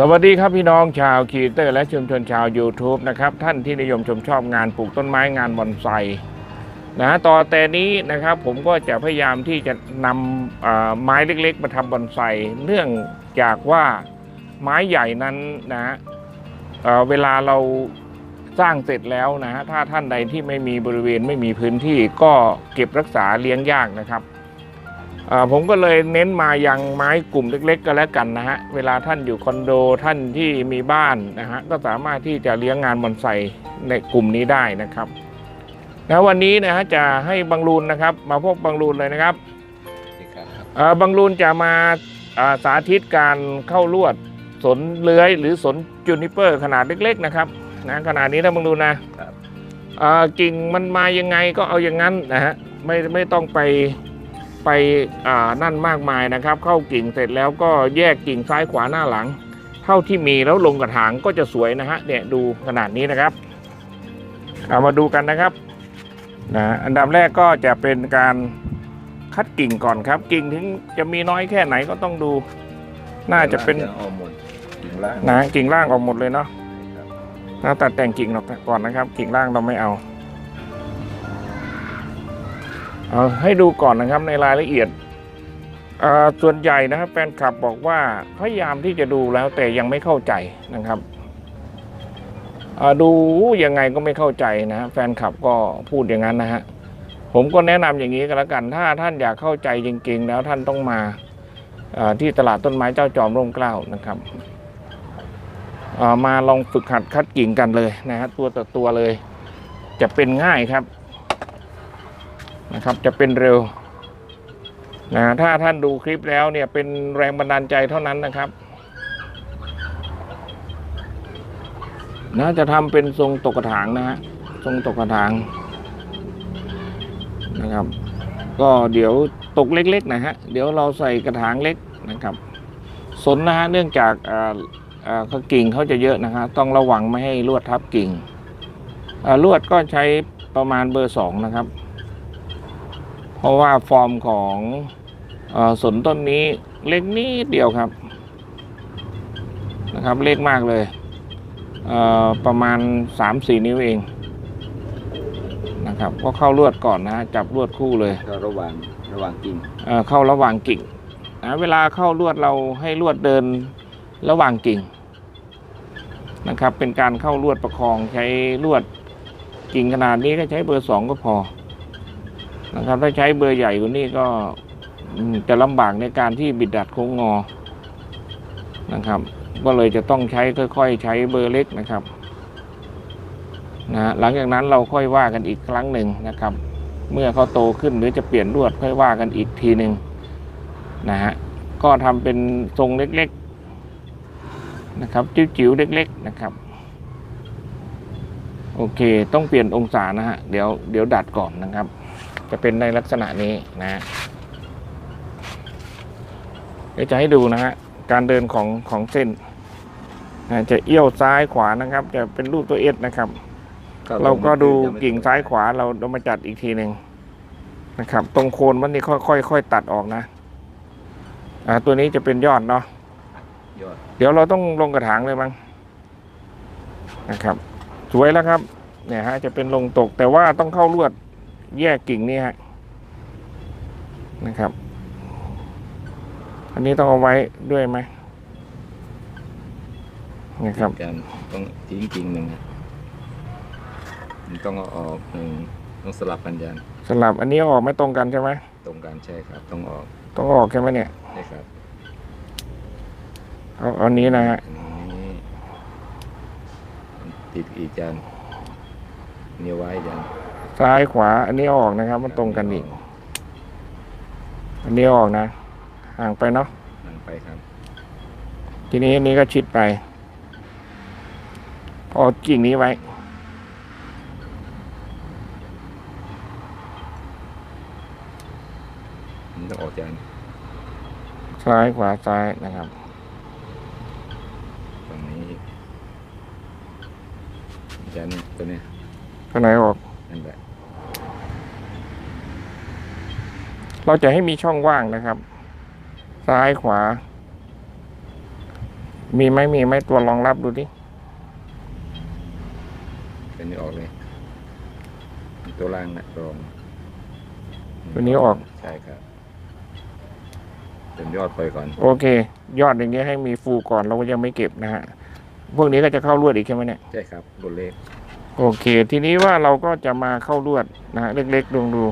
สวัสดีครับพี่น้องชาวคีเตอร์และชุมชนชาว YouTube นะครับ ท่านที่นิยมชมชอบงานปลูกต้นไม้งานบอนไซนะต่อแต่นี้นะครับผมก็จะพยายามที่จะนำอ่อไม้เล็กๆ มาทำบอนไซเนื่องจากว่าไม้ใหญ่นั้นนะเอ่อเวลาเราสร้างเสร็จแล้วนะฮะถ้าท่านใดที่ไม่มีบริเวณไม่มีพื้นที่ก็เก็บรักษาเลี้ยงยากนะครับ ผมก็เลยเน้นมายังไม้กลุ่มเล็ก ๆ ก็แล้วกันนะฮะ เวลาท่านอยู่คอนโดท่านที่มีบ้านนะฮะก็สามารถที่จะเลี้ยงงานบอนไซในกลุ่มนี้ได้นะครับแล้ววันนี้นะฮะจะให้บังรูนนะครับ มาพบบังรูนเลยนะครับนี่ครับเอ่อบังรูนจะมาอ่าสาธิตการเข้าลวดสนเลื้อย หรือสนจูนิเปอร์ขนาดเล็ก ๆ นะครับนะขนาดนี้นะบังรูนนะครับอ่ากิ่งมันมายังไงก็เอาอย่างนั้นนะฮะไม่ไม่ต้องไป ไปอ่านั่นมากมายนะครับ เข้ากิ่งเสร็จแล้วก็แยกกิ่งซ้ายขวาหน้าหลัง เท่าที่มีแล้วลงกระถางก็จะสวยนะฮะเนี่ยดูขนาดนี้นะครับเอามาดูกันนะครับนะอันดับแรกก็จะเป็นการคัดกิ่งก่อนครับ กิ่งถึงจะมีน้อยแค่ไหนก็ต้องดู น่าจะเป็นออกหมดกิ่งล่างนะกิ่งล่างออกหมดเลยเนาะครับเราตัดแต่งกิ่งออกก่อนนะครับ กิ่งล่างเราไม่เอา เอาให้ดูก่อนนะครับในรายละเอียดส่วนใหญ่นะครับแฟนคลับบอกว่าพยายามที่จะดูแล้วแต่ยังไม่เข้าใจนะครับดูยังไงก็ไม่เข้าใจนะแฟนคลับก็พูดอย่างนั้นนะฮะผมก็แนะนำอย่างนี้ก็แล้วกัน ถ้าท่านอยากเข้าใจจริงๆ แล้วท่านต้องมาที่ตลาดต้นไม้เจ้าจอมร่มเกล้านะครับมาลองฝึกหัดคัดกิ่งกันเลยนะฮะตัวต่อตัวเลย จะเป็นง่ายครับ นะครับ จะเป็นเร็วนะถ้าท่านดูคลิปแล้วเนี่ยเป็นแรงบันดาลใจเท่านั้นนะครับนะจะทำเป็นทรงตกกระถางนะฮะทรงตกกระถางนะครับ ก็เดี๋ยวตกเล็กๆนะฮะเดี๋ยวเราใส่กระถางเล็กนะครับ สนนะฮะเนื่องจากอ่าอ่าขากิ่งเขาจะเยอะนะฮะต้องระวังไม่ให้ลวดทับกิ่งอ่าลวดก็ใช้ประมาณเบอร์สองนะครับ เพราะว่าฟอร์มของเออสนต้นนี้เล็กนิดเดียวครับนะครับเล็กมากเลยเอ่อประมาณ 3-4 นิ้วเองนะครับก็เข้าลวดก่อนนะฮะจับลวดคู่เลยก็ระหว่างระหว่างกิ่งเอ่อเข้าระหว่างกิ่งนะเวลาเข้าลวดเราให้ลวดเดินระหว่างกิ่งนะครับเป็นการเข้าลวดประคองใช้ลวดกิ่งขนาดนี้ก็ใช้เบอร์สองก็พอ นะครับถ้าใช้เบอร์ใหญ่กว่านี้ก็จะลำบากในการที่บิดดัดโค้งงอนะครับ ก็เลยจะต้องใช้ค่อย ๆ ใช้เบอร์เล็กนะครับนะหลังจากนั้นเราค่อยว่ากันอีกครั้งหนึ่งนะครับ เมื่อเขาโตขึ้นหรือจะเปลี่ยนลวดค่อยว่ากันอีกทีหนึ่งนะฮะก็ทำเป็นทรงเล็กๆนะครับจิ๋วๆเล็ก ๆนะครับ โอเค ต้องเปลี่ยนองศานะฮะเดี๋ยวเดี๋ยวดัดก่อนนะครับ จะเป็นในลักษณะนี้นะฮะเดี๋ยวจะให้ดูนะฮะการเดินของของเส้นนะจะเอี้ยวซ้ายขวานะครับ จะเป็นรูปตัวเอสนะครับ เราก็ดูกิ่งซ้ายขวาเราเรามาจัดอีกทีหนึ่งนะครับ ตรงโคนมันนี่ค่อยค่อยค่อยตัดออกนะ อ่าตัวนี้จะเป็นยอดเนาะยอดเดี๋ยวเราต้องลงกระถางเลยมั้งนะครับ สวยแล้วครับ เนี่ยฮะจะเป็นลงตกแต่ว่าต้องเข้าลวด แยกกิ่งนี่ฮะนะครับ อันนี้ต้องเอาไว้ด้วยไหมนะครับกันต้องทิ้งกิ่งหนึ่งมันต้องเอาออกหนึ่งต้องสลับกันยันสลับอันนี้ออกไม่ตรงกันใช่ไหมตรงกันใช่ครับ ต้องออกต้องออกใช่ไหมเนี่ยใช่ครับเอาเอาอันนี้นะฮะอันนี้ติดอีกยันเนี่ยวไว้ยัน ซ้ายขวา อันนี้เอาออกนะครับ มันตรงกันอีก อันนี้เอาออกนะ ห่างไปเนาะนั่งไปครับ ทีนี้อันนี้ก็ชิดไปเอากิ่งนี้ไว้มันต้องออกยันซ้ายขวาซ้ายนะครับตรงนี้ยันตัวเนี้ยข้างไหนออก นั่นแหละ เราจะให้มีช่องว่างนะครับ ซ้ายขวา มีไหมมีไหมตัวรองรับดูดิเป็นนี้ออกเลย ตัวล่างนะรองตัวนี้ออกใช่ครับเป็นยอดปล่อยก่อน โอเค ยอดอย่างเงี้ยให้มีฟูก่อนเราก็ยังไม่เก็บนะฮะพวกนี้ก็จะเข้าลวดอีกใช่ไหมเนี่ยใช่ครับตัวเลขโอเค ทีนี้ว่าเราก็จะมาเข้าลวดนะฮะเล็กๆดูดู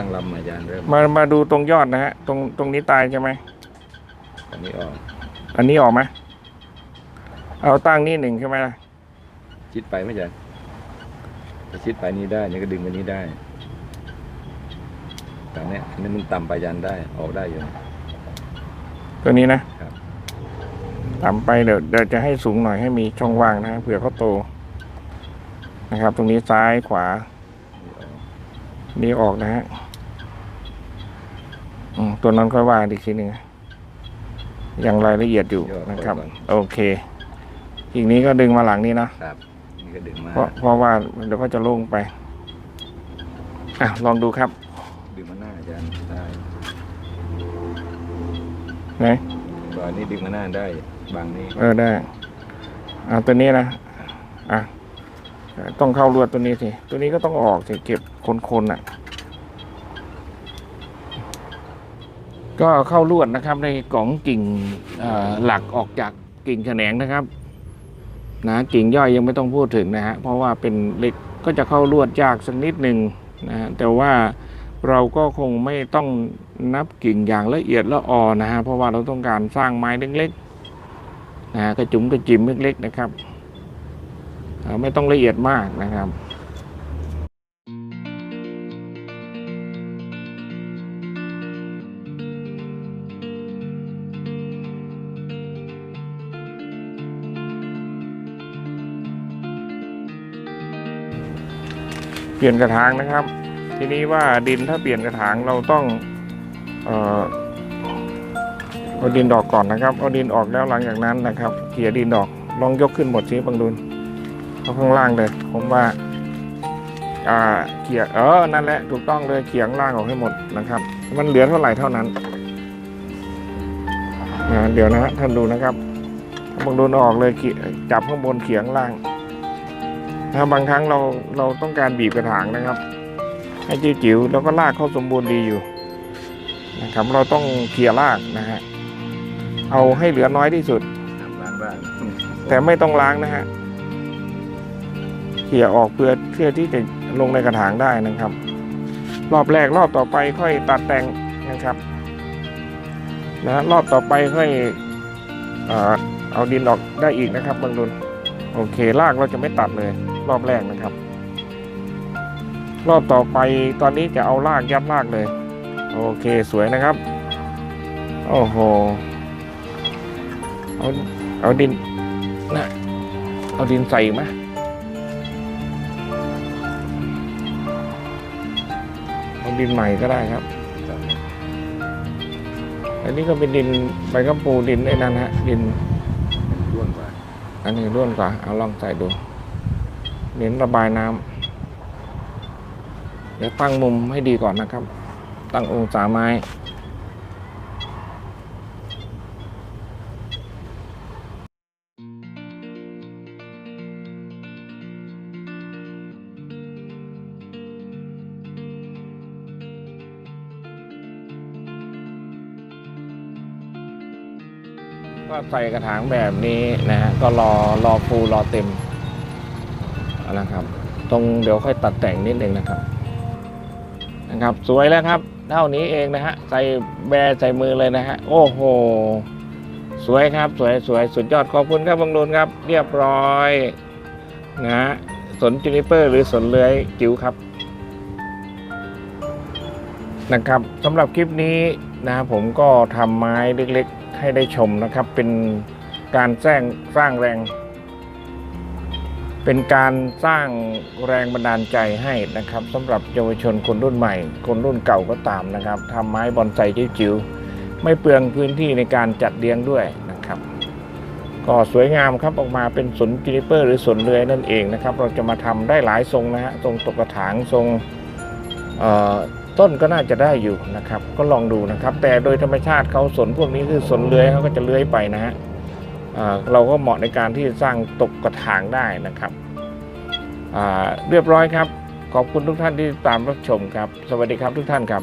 ตั้งลำอาจารย์เริ่มมามาดูตรงยอดนะฮะ ตรงตรงนี้ตายใช่ไหมอันนี้ออก อันนี้ออกไหมเอาตั้งนี่หนึ่งใช่ไหมล่ะชิดไปไหมอาจารย์ถ้าชิดไปนี้ได้นี่ก็ดึงไปนี้ได้แต่เนี้ยอันนี้มันต่ำไปยันได้ออกได้อยู่ ตัวนี้นะครับ ต่ำไปเดี๋ยวเดี๋ยวจะให้สูงหน่อยให้มีช่องว่างนะฮะเผื่อเขาโต นะครับ ตรงนี้ซ้ายขวา นี่ออกนี่ออกนะฮะ อืมตัวนั้นค่อยว่าอีกทีหนึ่งนะยังรายละเอียดอยู่นะครับ โอเค อีกนี้ก็ดึงมาหลังนี้นะครับนี่ก็ดึงมาเพราะเพราะว่าเดี๋ยวก็จะโล่งไปอะลองดูครับ ดึงมาหน้าอาจารย์ได้ไหนตอนนี้ดึงมาหน้าได้บางนี้เออได้อะตัวนี้นะอะต้องเข้าลวดตัวนี้สิตัวนี้ก็ต้องออกสิเก็บคนๆอะ ก็เข้าลวดนะครับในกล่องกิ่งหลักออกจากกิ่งแขนงนะครับนะกิ่งย่อยยังไม่ต้องพูดถึงนะฮะเพราะว่าเป็นเหล็กก็จะเข้าลวดยากสักนิดหนึ่งนะฮะแต่ว่าเราก็คงไม่ต้องนับกิ่งอย่างละเอียดละออนะฮะเพราะว่าเราต้องการสร้างไม้เล็กๆนะฮะกระจุ๋มกระจิ๋มเล็กๆนะครับ ไม่ต้องละเอียดมากนะครับ เปลี่ยนกระถางนะครับ ทีนี้ว่าดินถ้าเปลี่ยนกระถางเราต้องเออเอาดินออกก่อนนะครับเอาดินออกแล้วหลังจากนั้นนะครับเขี่ยดินออกลองยกขึ้นหมดสิบังดุลเอาข้างล่างเลย ผมว่าเขี่ยเออนั่นแหละถูกต้องเลยเขี่ยงล่างออกให้หมดนะครับ มันเหลือเท่าไหร่เท่านั้นเดี๋ยวนะท่านดูนะครับบังดุลออกเลยเขี่ยจับข้างบนเขี่ยงล่าง ถ้าบางครั้งเราเราต้องการบีบกระถางนะครับ ให้จิ๋วๆแล้วก็รากเขาสมบูรณ์ดีอยู่นะครับเราต้องเคลียร์รากนะฮะเอาให้เหลือน้อยที่สุดน้ำล้างได้แต่ไม่ต้องล้างนะฮะเขี่ยออกเพื่อเพื่อที่จะลงในกระถางได้นะครับ รอบแรกรอบต่อไปค่อยตัดแต่งนะครับนะรอบต่อไปค่อยเอ่อเอาดินออกได้อีกนะครับบางดุลโอเครากเราจะไม่ตัดเลยรอบแรกนะครับ รอบต่อไปตอนนี้จะเอารากยัดรากเลย โอเคสวยนะครับ โอ้โหเอาเอาดินนะเอาดินใส่อีกไหมเอาดินใหม่ก็ได้ครับ อันนี้ก็เป็นดินใบกระปูดินไอ้นั่นฮะดินร่วนกว่า อันนี้ร่วนกว่า เอาลองใส่ดู เน้นระบายน้ำเดี๋ยวตั้งมุมให้ดีก่อนนะครับ ตั้งองศาไม้ ก็ใส่กระถางแบบนี้นะฮะก็รอรอฟูรอเต็ม นะครับ ตรงเดี๋ยวค่อยตัดแต่งนิดนึงนะครับนะครับ สวยแล้วครับเท่านี้เองนะฮะใส่แบร์ใส่มือเลยนะฮะโอ้โหสวยครับสวยสวยสุดยอดขอบคุณครับบังดุลครับ เรียบร้อยนะฮะสนจูนิเปอร์หรือสนเลื้อยจิ๋วครับนะครับสำหรับคลิปนี้นะผมก็ทำไม้เล็กๆให้ได้ชมนะครับ เป็นการสร้งสร้างแรง เป็นการสร้างแรงบันดาลใจให้นะครับสำหรับเยาวชนคนรุ่นใหม่ คนรุ่นเก่าก็ตามนะครับทำไม้บอนไซจิ๋วๆไม่เปลืองพื้นที่ในการจัดเลี้ยงด้วยนะครับ ก็สวยงามครับออกมาเป็นสนจินิเปอร์หรือสนเรือยนั่นเองนะครับ เราจะมาทำได้หลายทรงนะฮะทรงตกกระถางทรงต้นก็น่าจะได้อยู่นะครับ ก็ลองดูนะครับ แต่โดยธรรมชาติเขาสนพวกนี้คือสนเลื้อยเขาก็จะเลื้อยไปนะฮะ เราก็เหมาะในการที่จะสร้างตกกระถางได้นะครับเรียบร้อยครับ ขอบคุณทุกท่านที่ตามรับชมครับ สวัสดีครับทุกท่านครับ